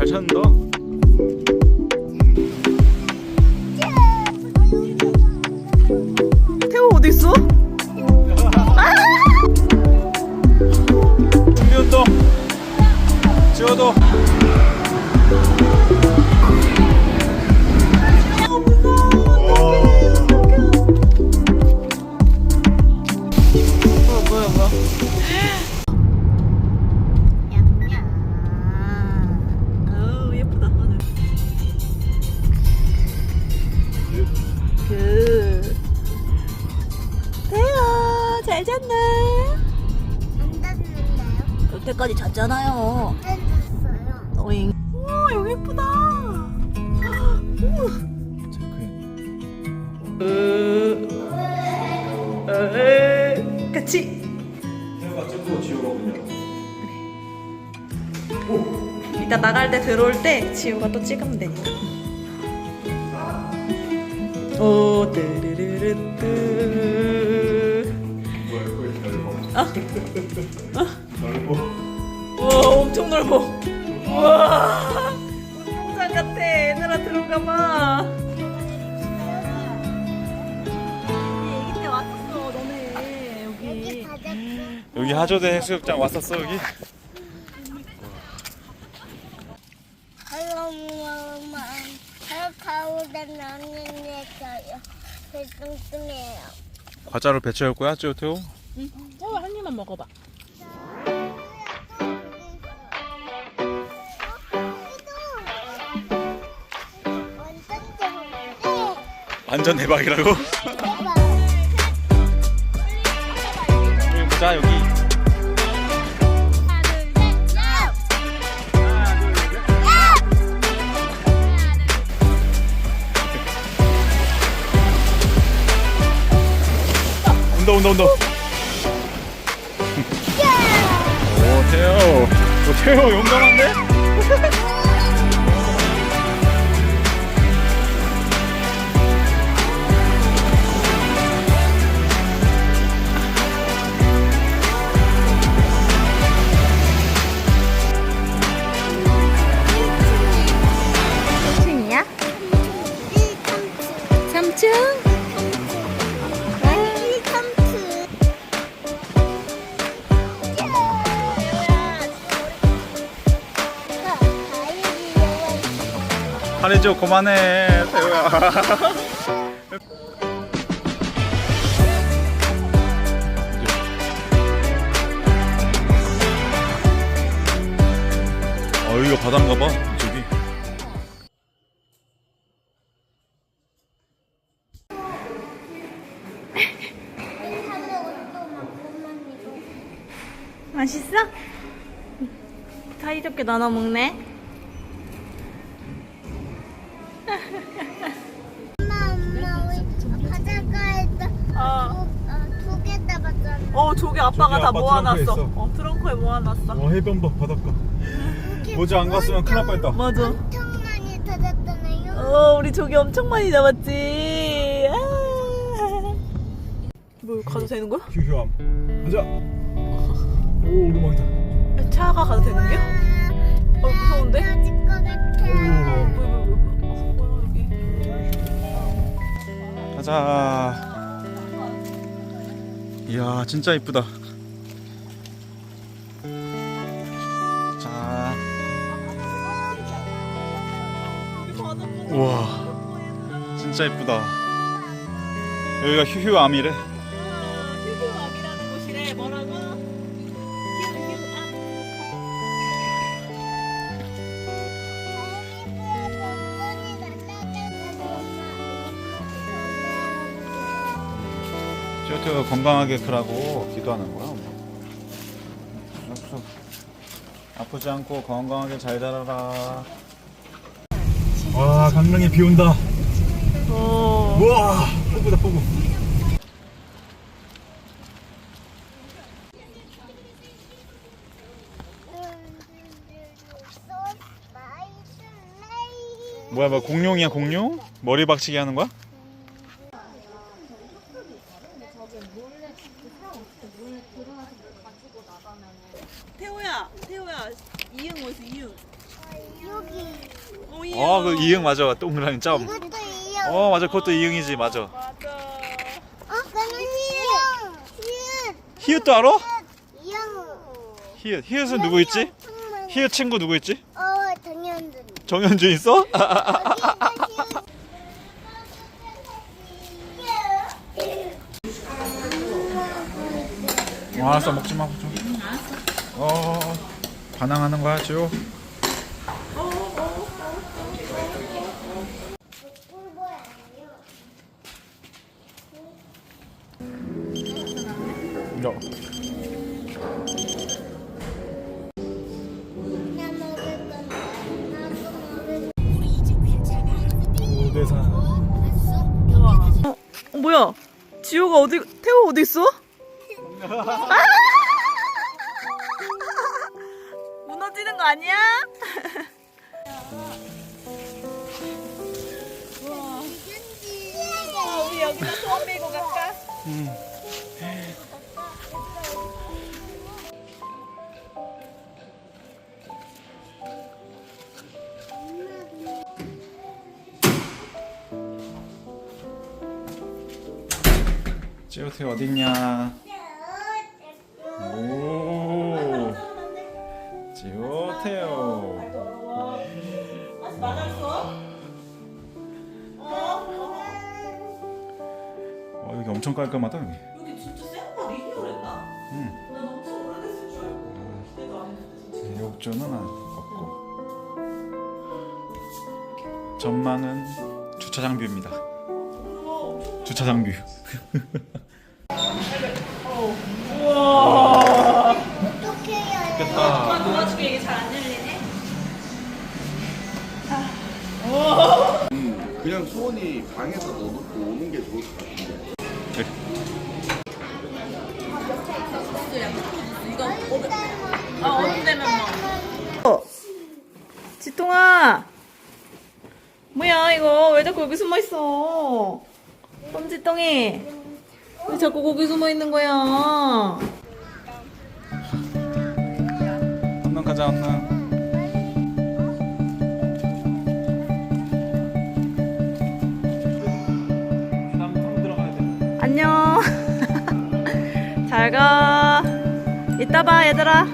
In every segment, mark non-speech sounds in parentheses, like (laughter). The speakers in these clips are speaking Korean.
잘 찾는다. 태호 어디 있어? 준비 운동. 지호도. 어, 안 닿았어요. 어잉. 우와 여기 예쁘다. 우와. 같이. 찍고 그냥. 이따 나갈 때 들어올 때 지우가 또 찍으면 되니까. 오 뜨르르르뜨. 뭐야 이거 넓어. 아, (laughs) 넓어. 와 엄청 넓어. 와 운동장 같아. 얘들아 들어가 봐. 애기 때 왔었어 너네 여기. 여기 하조대 해수욕장 왔었어 여기? 뚱뚱해요. 과자를 배치할 거야 지호 태호? 태호 한 입만 먹어봐. 완전 대박이라고? 대박. 여기 보자 여기. 온다 온다 온다. 오 태호. 오 태호 용감한데? (laughs) 화내죠 그만해 태호야. 어 여기가 바다인가 봐 저기. 맛있어? 사이좋게 나눠 먹네. 어, 두개 잡았잖아. 어 저기 아빠가 저기 다 아빠 모아놨어. 트렁크에 있어. 어 트렁크에 모아놨어. 와 해변박 바닷가. 어제 안 갔으면 큰일 날 뻔했다. 맞아. 엄청 많이 찾았잖아요. 어 우리 저기 엄청 많이 잡았지. 아. 뭐 가도 되는 거야? 휴휴함. 가자. 오 오르막이다. 차가 가도 되는 게야? 어 무서운데? 터질 것 같아. 뭐야 뭐야 뭐야. 어, 뭐야 여기. 가자. 이야 진짜 이쁘다. 자. 우와 진짜 이쁘다. 여기가 휴휴암이래. 쇼트 건강하게 크라고 기도하는 거야. 약속. 아프지 않고 건강하게 잘 자라라. 와 강릉에 비 온다. 어. 우와 폭우다 폭우. 뭐야 뭐 공룡이야 공룡? 머리 박치기 하는 거야? 태호야, 태호야, 이응 어디서 이응? 여기. 어, 그 이응 맞아. 동그라미 점. 이것도 이형. 어, 맞아. 그것도 이응이지. 맞아. 맞아. 어, 그는 희은. 희은. 히읗도 알아? 이형. 히읗. 히읗은 누구 있지? 히읗 친구 누구 있지? 어, 정현준. 정현준 있어? (laughs) 와, 알았어. 먹지 마. 좀. 어, 반항하는 거야, 지호? 야. 어, 뭐야? 지호가 어디, 태호 어디 있어? 아! 무너지는 거 아니야? (laughs) 어, 우리 여기서 소원 빌고 갈까? 지호태 어딨냐? 오, 지호태요. 어, 여기 엄청 깔끔하다 여기. 여기 진짜 생각 리뉴얼 했나? 응. 나 너무 오래됐을 줄 알고 기대도 안 했는데 진짜. 욕조는 안 없고. 전망은 주차장 뷰입니다. 주차장. 어떻게 이게 잘 안 열리네. 음, 그냥 수원이 방에서 넣어놓고 오는 게 좋을 것 같은데. 아, 어른 되면 뭐. 지통아. 뭐야, 이거. 왜 자꾸 여기 숨어 있어? 뻔지똥이. 왜 자꾸 거기 숨어 있는 거야? 한남 가자 돼. 안녕. (laughs) 잘 가. 이따 봐, 얘들아.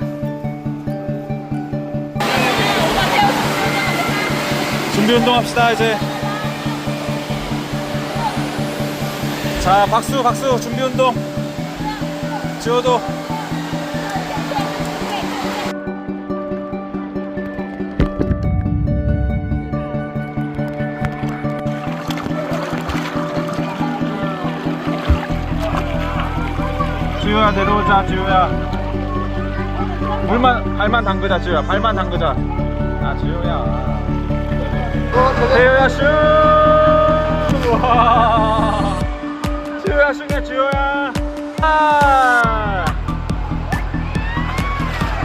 준비 운동합시다 이제. 자 박수 박수 준비 운동. 지호도. 지호야 내려오자 지호야. 물만 발만 담그자 지호야 발만 담그자. 아 지호야. 태효야 슛! 와! 지효야 슛이야 지효야! 아!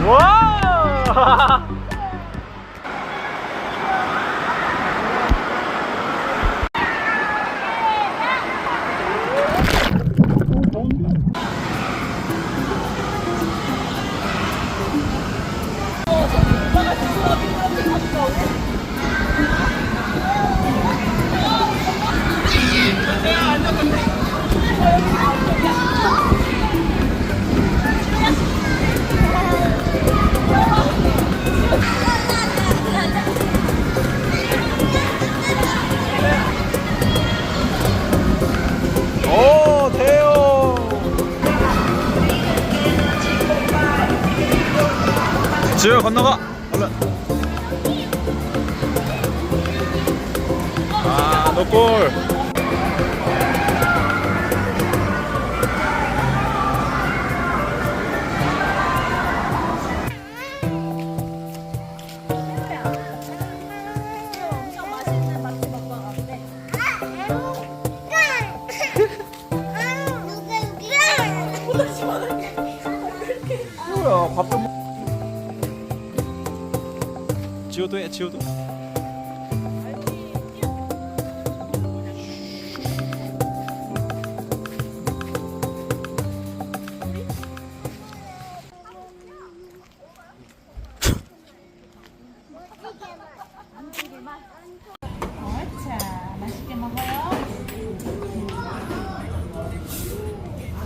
와! (laughs) 지호도 해 지호도 자, 맛있게 먹어요.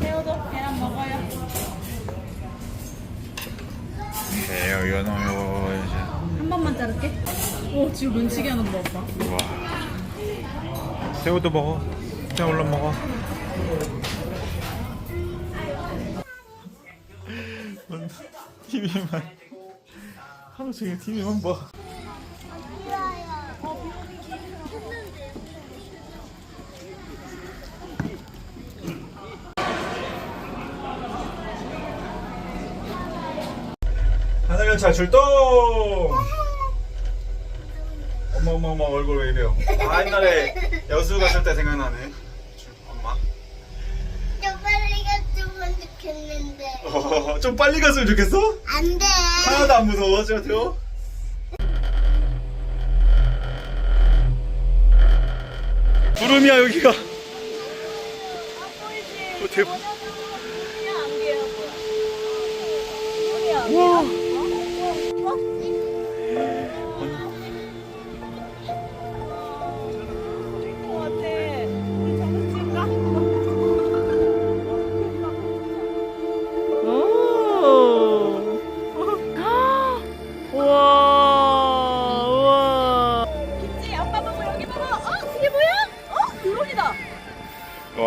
우도. 계란 먹어요. 새우 연어요. 한 번만 자를게. 오 지금 눈치게 하는 거 봐. 와 새우도 먹어 새우 얼른 먹어 (laughs) TV만 하루 종일 TV만 봐 하늘열차 출동! 엄마 얼굴 왜 이래요? 아 옛날에 여수 갔을 때 생각나네 엄마 좀 빨리 갔으면 좋겠는데. 어, 좀 빨리 갔으면 좋겠어? 안 돼. 하나도 안 무서워 제가 태워 구름이야 여기가 어, 대박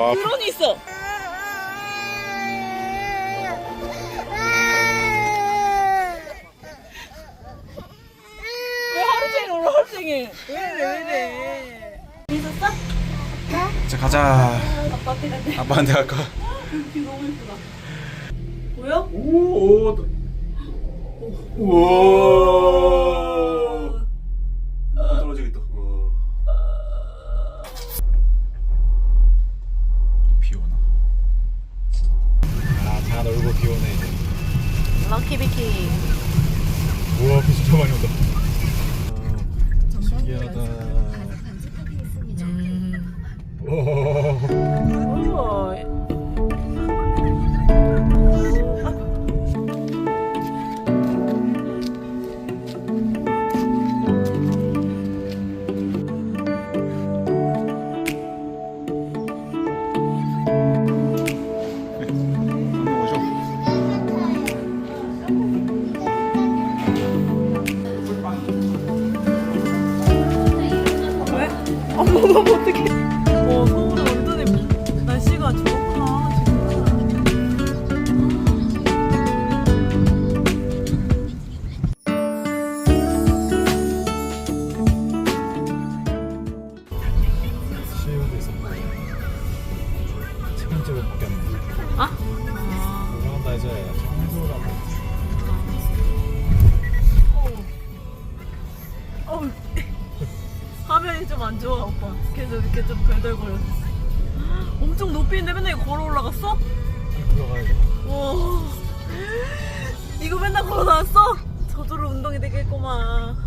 와, 드론이 있어. 왜 하루 종일 울어, 하루 종일. 왜 이래, 왜 이래. 있었어? 이제 가자 아빠한테 간대. 아빠한테 갈까? 비 너무 예쁘다. 보여? 오, 오, 우와. 럭키비키. 우와, 비 진짜 많이 온다. 아, 신기하다. 안 먹으면 어떡해. 어, 서울은 완전히 날씨가 좋구나, 지금. 시우도 있었고 첫 번째로 바뀌었네. 아? 그런다 이제 청 계속 이렇게 좀 덜덜거려. (gasps) 엄청 높이 있는데 맨날 이거 걸어 올라갔어? 들어가야 돼. 와. 이거 맨날 걸어 나왔어? 저절로 운동이 되겠구만.